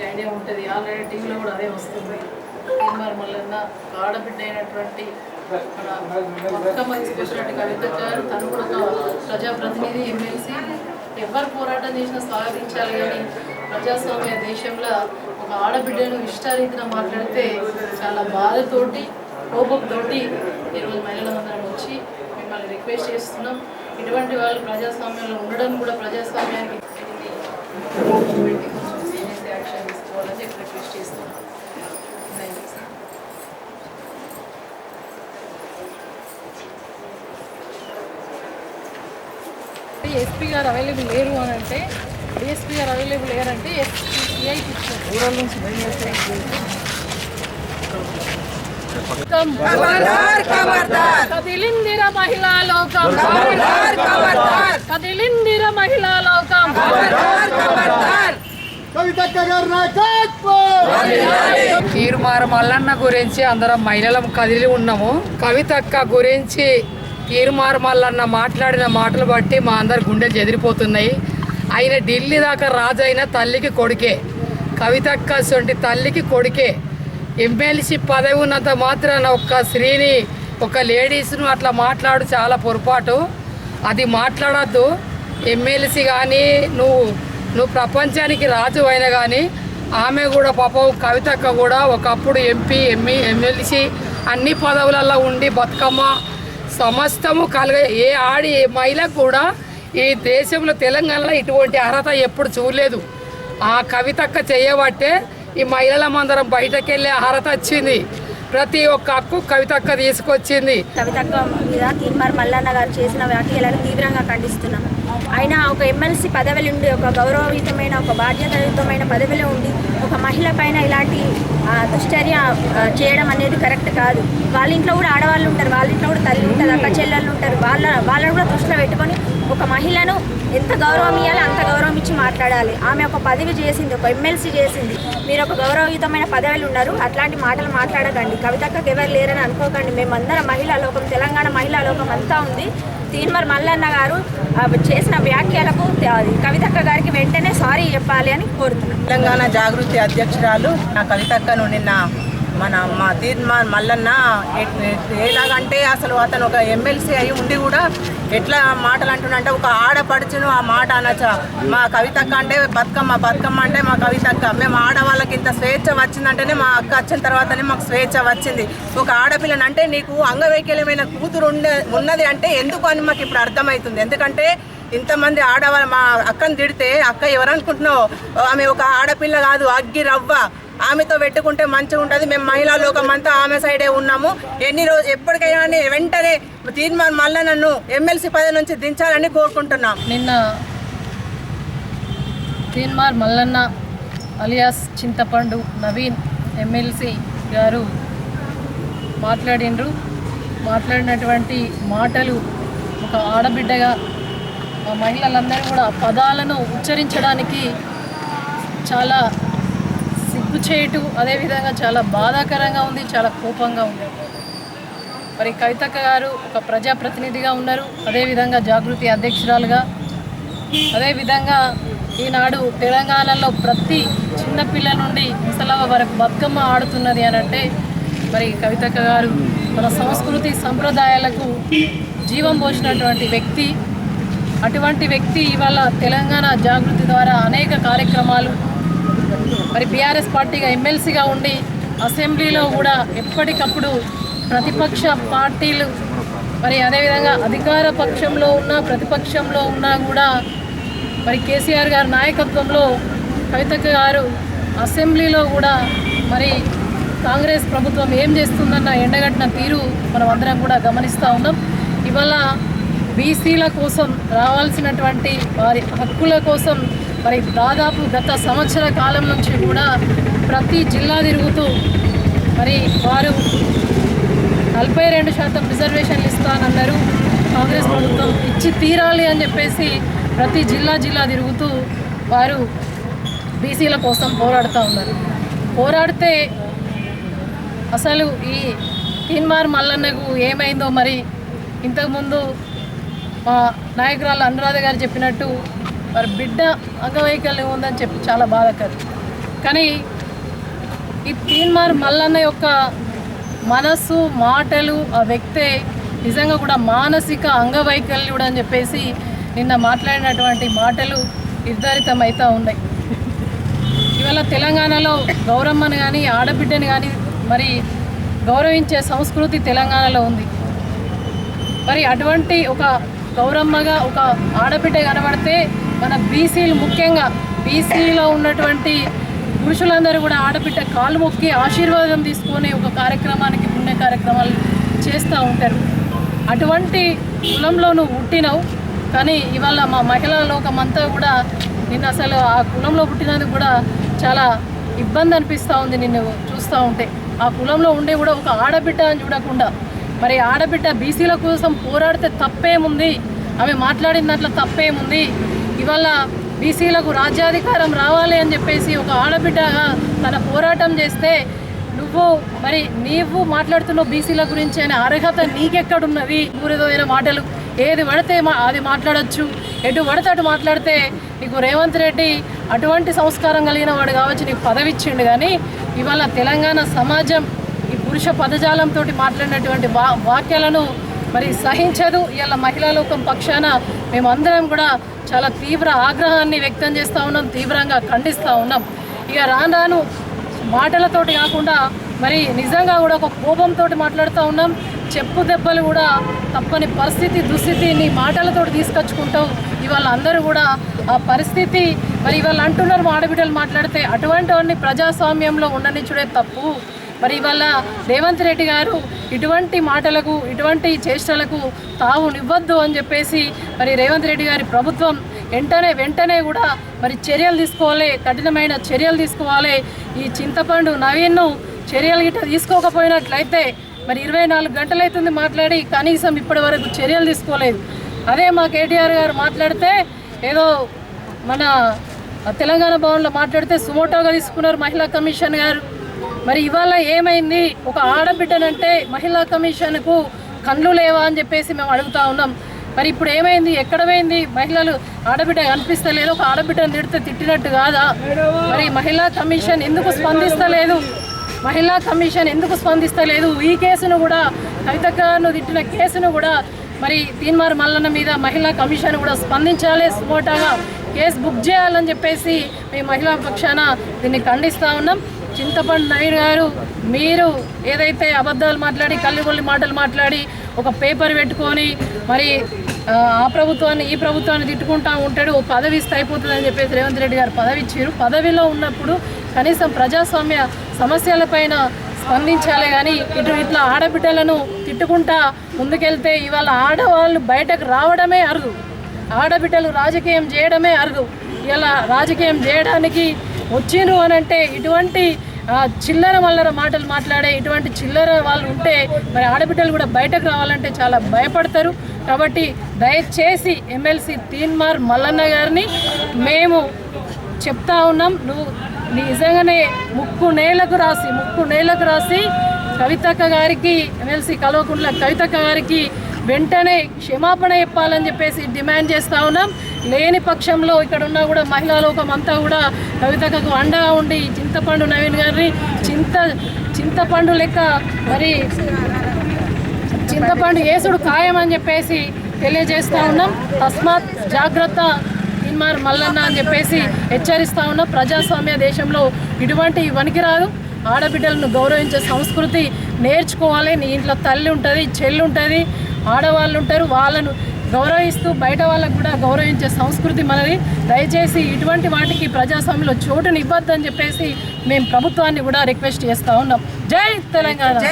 మీకు ఐడియా ఉంటుంది. ఆల్రెడీ టీవీలో కూడా అదే వస్తుంది. మరి మల్లన్న ఆడబిడ్డ అయినటువంటి బతుకమ్మ తీసుకొచ్చినట్టు కవిత గారు తను కూడా ప్రజాప్రతినిధి ఎమ్మెల్సీ. ఎవరు పోరాటం చేసినా స్వాగతించాలి కానీ ప్రజాస్వామ్య దేశంలో ఒక ఆడబిడ్డను ఇష్టారీతిన మాట్లాడితే చాలా బాధతోటి కోపంతోటి ఈరోజు మహిళలందరం వచ్చి మిమ్మల్ని రిక్వెస్ట్ చేస్తున్నాం. ఇటువంటి వాళ్ళు ప్రజాస్వామ్యంలో ఉండడం కూడా ప్రజాస్వామ్యానికి సార్ ఎస్పీ గారు అవైలబుల్ లేరు అని అంటే డిఎస్పీ గారు అవైలబుల్ లేరంటే ఎస్పీఐకి కదిలిందిర మహిళా లోకం. కదిలిందిర మహిళా లోకం. కవితక్క గారి నాయకత్వం తీరుమార మల్లన్న గురించి అందరం మహిళలం కదిలి ఉన్నాము. కవితక్క గురించి తీరుమార మల్లన్న మాట్లాడిన మాటలు బట్టి మా అందరి గుండెలు చెదిరిపోతున్నాయి. ఆయన ఢిల్లీ దాకా రాజు అయిన తల్లికి కొడుకే. కవితక్క సొంటి తల్లికి కొడుకే. ఎమ్మెల్సీ పదవి ఉన్నంత మాత్రాన ఒక్క స్త్రీని ఒక లేడీస్ను అట్లా మాట్లాడు చాలా పొరపాటు. అది మాట్లాడద్దు. ఎమ్మెల్సీ కానీ నువ్వు నువ్వు ప్రపంచానికి రాజు అయినా కానీ ఆమె కూడా పాపం కవితక్క కూడా ఒకప్పుడు ఎంపీ ఎంఈ ఎమ్మెల్సీ అన్ని పదవులలో ఉండి బతుకమ్మ సమస్తము కలగ ఏ ఆడి ఏ మహిళ కూడా ఈ దేశంలో తెలంగాణలో ఇటువంటి అర్హత ఎప్పుడు చూడలేదు. ఆ కవితక్క చేయబట్టే ఈ మహిళలమందరం మందరం బయటకెళ్ళే అర్హత వచ్చింది. ప్రతి ఒక్క హక్కు కవితక్క తీసుకొచ్చింది. కవితక్క మీద తీర్మార్ మల్లన్న గారు చేసిన వ్యాఖ్యలను తీవ్రంగా ఖండిస్తున్నాం. ఆయన ఒక ఎమ్మెల్సీ పదవిలో ఉండి ఒక గౌరవయుతమైన ఒక బాధ్యతాయుతమైన పదవిలో ఉండి ఒక మహిళ పైన ఇలాంటి దుశ్చర్య చేయడం అనేది కరెక్ట్ కాదు. వాళ్ళ ఇంట్లో కూడా ఆడవాళ్ళు ఉంటారు వాళ్ళ ఇంట్లో కూడా తల్లి ఉంటుంది అక్క చెల్లెళ్ళు ఉంటారు వాళ్ళ వాళ్ళని కూడా దృష్టిలో పెట్టుకొని ఒక మహిళను ఎంత గౌరవం ఇవ్వాలో అంత గౌరవం ఇచ్చి మాట్లాడాలి. ఆమె ఒక పదవి చేసింది ఒక ఎమ్మెల్సీ చేసింది. మీరు ఒక గౌరవయుతమైన పదవులు ఉన్నారు అట్లాంటి మాటలు మాట్లాడకండి. కవితక్కకు ఎవరు లేరని అనుకోకండి. మేమందరం మహిళా లోకం తెలంగాణ మహిళా లోకం అంతా ఉంది. తీన్మర్ మల్లన్న గారు చేసిన వ్యాఖ్యలకు అది కవితక్క గారికి వెంటనే సారీ చెప్పాలి అని కోరుతున్నాను తెలంగాణ జాగృతి అధ్యక్షురాలు నా కవితక్కను నిన్న మన మా తీర్మా మల్లన్న ఎలాగంటే అసలు అతను ఒక ఎమ్మెల్సీ అయి ఉండి కూడా ఎట్లా మాటలు అంటున్నంటే ఒక ఆడపడుచును ఆ మాట అనొచ్చ మా కవితక్క అంటే బతుకమ్మ బతుకమ్మ అంటే మా కవితక్క మేము ఆడవాళ్ళకి ఇంత స్వేచ్ఛ వచ్చిందంటేనే మా అక్క వచ్చిన తర్వాతనే మాకు స్వేచ్ఛ వచ్చింది. ఒక ఆడపిల్లని అంటే నీకు అంగవైకల్యమైన కూతురు ఉండే ఉన్నది అంటే ఎందుకు అని మాకు ఇప్పుడు అర్థమవుతుంది. ఎందుకంటే ఇంతమంది ఆడవాళ్ళు మా అక్కని తిడితే అక్క ఎవరనుకుంటున్నావు? ఆమె ఒక ఆడపిల్ల కాదు అగ్గి రవ్వ. ఆమెతో పెట్టుకుంటే మంచిగా ఉంటుంది. మేము మహిళా లోకమంతా ఆమె సైడే ఉన్నాము. ఎన్ని రోజు ఎప్పటికైనా వెంటనే తీర్మానం మళ్ళీ నన్ను ఎమ్మెల్సీ పదవి నుంచి దించాలని కోరుకుంటున్నాం. నిన్న తీన్మార్ మల్లన్న అలియాస్ చింతపండు నవీన్ ఎమ్మెల్సీ గారు మాట్లాడిండ్రు. మాట్లాడినటువంటి మాటలు ఒక ఆడబిడ్డగా మహిళలందరూ కూడా పదాలను ఉచ్చరించడానికి చాలా సిగ్గుచేటు అదేవిధంగా చాలా బాధాకరంగా ఉంది చాలా కోపంగా ఉంది. మరి కవితక్క గారు ఒక ప్రజాప్రతినిధిగా ఉన్నారు అదేవిధంగా జాగృతి అధ్యక్షురాలుగా. అదేవిధంగా ఈనాడు తెలంగాణలో ప్రతి చిన్నపిల్ల నుండి ముసలవ వరకు బతుకమ్మ ఆడుతున్నది అని అంటే మరి కవితక్క గారు మన సంస్కృతి సంప్రదాయాలకు జీవం పోసినటువంటి వ్యక్తి. అటువంటి వ్యక్తి ఇవాళ తెలంగాణ జాగృతి ద్వారా అనేక కార్యక్రమాలు మరి బీఆర్ఎస్ పార్టీగా ఎమ్మెల్సీగా ఉండి అసెంబ్లీలో కూడా ఎప్పటికప్పుడు ప్రతిపక్ష పార్టీలు మరి అదేవిధంగా అధికార పక్షంలో ఉన్న ప్రతిపక్షంలో ఉన్నా కూడా మరి కేసీఆర్ గారి నాయకత్వంలో కవిత గారు అసెంబ్లీలో కూడా మరి కాంగ్రెస్ ప్రభుత్వం ఏం చేస్తుందన్న ఎండగట్టిన తీరు మనం అందరం కూడా గమనిస్తూ ఉన్నాం. ఇవాళ బీసీల కోసం రావాల్సినటువంటి వారి హక్కుల కోసం మరి దాదాపు గత సంవత్సర కాలం నుంచి కూడా ప్రతి జిల్లా తిరుగుతూ మరి వారు నలభై రెండు శాతం రిజర్వేషన్లు ఇస్తానన్నారు. కాంగ్రెస్ ప్రభుత్వం ఇచ్చి తీరాలి అని చెప్పేసి ప్రతి జిల్లా జిల్లా తిరుగుతూ వారు బీసీల కోసం పోరాడుతూ ఉన్నారు. పోరాడితే అసలు ఈ తీన్మార్ మల్లన్నకు ఏమైందో మరి ఇంతకుముందు మా నాయకురాలు అనురాధ గారు చెప్పినట్టు మరి బిడ్డ అంగవైకల్యం ఉందని చెప్పి చాలా బాధకరం. కానీ ఈ తీన్మార్ మల్లన్న యొక్క మనస్సు మాటలు ఆ వ్యక్తే నిజంగా కూడా మానసిక అంగవైకల్యుడు అని చెప్పేసి నిన్న మాట్లాడినటువంటి మాటలు నిర్ధారితం అవుతూ ఉన్నాయి. ఇవాళ తెలంగాణలో గౌరమ్మని కానీ ఆడబిడ్డని కానీ మరి గౌరవించే సంస్కృతి తెలంగాణలో ఉంది. మరి అటువంటి ఒక గౌరమ్మగా ఒక ఆడబిడ్డ కనబడితే మన బీసీలు ముఖ్యంగా బీసీలో ఉన్నటువంటి పురుషులందరూ కూడా ఆడబిడ్డ కాలు మొక్కి ఆశీర్వాదం తీసుకొని ఒక కార్యక్రమానికి పుణ్య కార్యక్రమాలు చేస్తూ ఉంటారు. అటువంటి కులంలో నువ్వు పుట్టినవు. కానీ ఇవాళ మా మహిళా లోకమంతా కూడా నిన్ను అసలు ఆ కులంలో పుట్టినందుకు కూడా చాలా ఇబ్బంది అనిపిస్తూ ఉంది నిన్ను చూస్తూ ఉంటే. ఆ కులంలో ఉండే కూడా ఒక ఆడబిడ్డ అని చూడకుండా మరి ఆడబిడ్డ బీసీల కోసం పోరాడితే తప్పేముంది? ఆమె మాట్లాడిన దాంట్లో తప్పేముంది? ఇవాళ బీసీలకు రాజ్యాధికారం రావాలి అని చెప్పేసి ఒక ఆడబిడ్డగా తన పోరాటం చేస్తే నువ్వు మరి నీవు మాట్లాడుతున్న బీసీల గురించి అనే అర్హత నీకెక్కడున్నది? ఊరేదైన మాటలు. ఏది పడితే మా అది మాట్లాడొచ్చు. ఎటు పడితే అటు మాట్లాడితే నీకు రేవంత్ రెడ్డి అటువంటి సంస్కారం కలిగిన వాడు కావచ్చు నీకు పదవి ఇచ్చిండు కానీ ఇవాళ తెలంగాణ సమాజం పురుష పదజాలంతో మాట్లాడినటువంటి వా వాక్యాలను మరి సహించదు. ఇవాళ మహిళా లోకం పక్షాన మేమందరం కూడా చాలా తీవ్ర ఆగ్రహాన్ని వ్యక్తం చేస్తూ ఉన్నాం తీవ్రంగా ఖండిస్తూ ఉన్నాం. ఇక రాను రాను మాటలతోటి కాకుండా మరి నిజంగా కూడా ఒక కోపంతో మాట్లాడుతూ ఉన్నాం. చెప్పు దెబ్బలు కూడా తప్పని పరిస్థితి దుస్థితి నీ తీసుకొచ్చుకుంటాం ఇవాళ అందరూ కూడా ఆ పరిస్థితి మరి ఇవాళ అంటున్నారు మా ఆడబిడ్డలు మాట్లాడితే అటువంటి వాడిని ప్రజాస్వామ్యంలో ఉండనిచ్చుడే తప్పు. మరి ఇవాళ రేవంత్ రెడ్డి గారు ఇటువంటి మాటలకు ఇటువంటి చేష్టలకు తావునివ్వద్దు అని చెప్పేసి మరి రేవంత్ రెడ్డి గారి ప్రభుత్వం వెంటనే వెంటనే కూడా మరి చర్యలు తీసుకోవాలి కఠినమైన చర్యలు తీసుకోవాలి. ఈ చింతపండు నవీన్ను చర్యలు గిట్ట తీసుకోకపోయినట్లయితే మరి ఇరవై నాలుగు గంటలైతుంది మాట్లాడి కనీసం ఇప్పటి వరకు చర్యలు తీసుకోలేదు. అదే మా కేటీఆర్ గారు మాట్లాడితే ఏదో మన తెలంగాణ భవన్లో మాట్లాడితే సుమోటోగా తీసుకున్నారు మహిళా కమిషన్ గారు. మరి ఇవాళ ఏమైంది? ఒక ఆడబిడ్డనంటే మహిళా కమిషన్కు కళ్ళు లేవా అని చెప్పేసి మేము అడుగుతా ఉన్నాం. మరి ఇప్పుడు ఏమైంది? ఎక్కడ పోయింది? మహిళలు ఆడబిడ్డ కనిపిస్తలేదు. ఒక ఆడబిడ్డను తిడితే తిట్టినట్టు కాదా? మరి మహిళా కమిషన్ ఎందుకు స్పందిస్తలేదు? మహిళా కమిషన్ ఎందుకు స్పందిస్తలేదు? ఈ కేసును కూడా కవితక్కను తిట్టిన కేసును కూడా మరి తీన్మార్ మల్లన్న మీద మహిళా కమిషన్ కూడా స్పందించాలి సుమోటాగా కేసు బుక్ చేయాలని చెప్పేసి మేము మహిళా పక్షాన దీన్ని ఖండిస్తూ ఉన్నాం. చింతపండు నాయుడు గారు మీరు ఏదైతే అబద్ధాలు మాట్లాడి కల్లిగొల్లి మాటలు మాట్లాడి ఒక పేపర్ పెట్టుకొని మరి ఆ, ప్రభుత్వాన్ని ఈ ప్రభుత్వాన్ని తిట్టుకుంటా ఉంటాడు పదవి ఇస్తే అయిపోతుందని చెప్పేసి రేవంత్ రెడ్డి గారు పదవి ఇచ్చారు పదవిలో ఉన్నప్పుడు కనీసం ప్రజాస్వామ్య సమస్యలపైన స్పందించాలి కానీ ఇటు ఇట్లా ఆడబిడ్డలను తిట్టుకుంటా ముందుకెళ్తే ఇవాళ ఆడవాళ్ళు బయటకు రావడమే అరుదు. ఆడబిడ్డలు రాజకీయం చేయడమే అరుదు. ఇలా రాజకీయం చేయడానికి వచ్చిండ్రు అని అంటే ఇటువంటి చిల్లర మల్లర మాటలు మాట్లాడే ఇటువంటి చిల్లర వాళ్ళు ఉంటే మరి ఆడబిడ్డలు కూడా బయటకు రావాలంటే చాలా భయపడతారు. కాబట్టి దయచేసి ఎమ్మెల్సీ తీన్మార్ మల్లన్న గారిని మేము చెప్తా ఉన్నాం. నువ్వు నిజంగానే ముక్కు నేలకు రాసి ముక్కు నేలకు రాసి కవితక్క గారికి ఎమ్మెల్సీ కల్వకుంట్ల కవితక్క గారికి వెంటనే క్షమాపణ చెప్పాలని చెప్పేసి డిమాండ్ చేస్తూ ఉన్నాం. లేని పక్షంలో ఇక్కడ ఉన్న కూడా మహిళా లోకం అంతా కూడా కవితకు అండగా ఉండి చింతపండు నవీన్ గారిని చింత చింతపండు లెక్క మరి చింతపండు ఏసుడు ఖాయమని అని చెప్పేసి తెలియజేస్తూ ఉన్నాం. తస్మాత్ జాగ్రత్త ఇన్మార్ మల్లన్న అని చెప్పేసి హెచ్చరిస్తూ ఉన్నాం. ప్రజాస్వామ్య దేశంలో ఇటువంటి వనికిరాదు ఆడబిడ్డలను గౌరవించే సంస్కృతి నేర్చుకోవాలి. నీ ఇంట్లో తల్లి ఉంటుంది చెల్లి ఉంటుంది ఆడవాళ్ళు ఉంటారు. వాళ్ళను గౌరవిస్తూ బయట వాళ్ళకు కూడా గౌరవించే సంస్కృతి మనది. దయచేసి ఇటువంటి వాటికి ప్రజాస్వామ్యంలో చోటుని ఇవ్వద్దని చెప్పేసి మేము ప్రభుత్వాన్ని కూడా రిక్వెస్ట్ చేస్తూ ఉన్నాం. జై తెలంగాణ.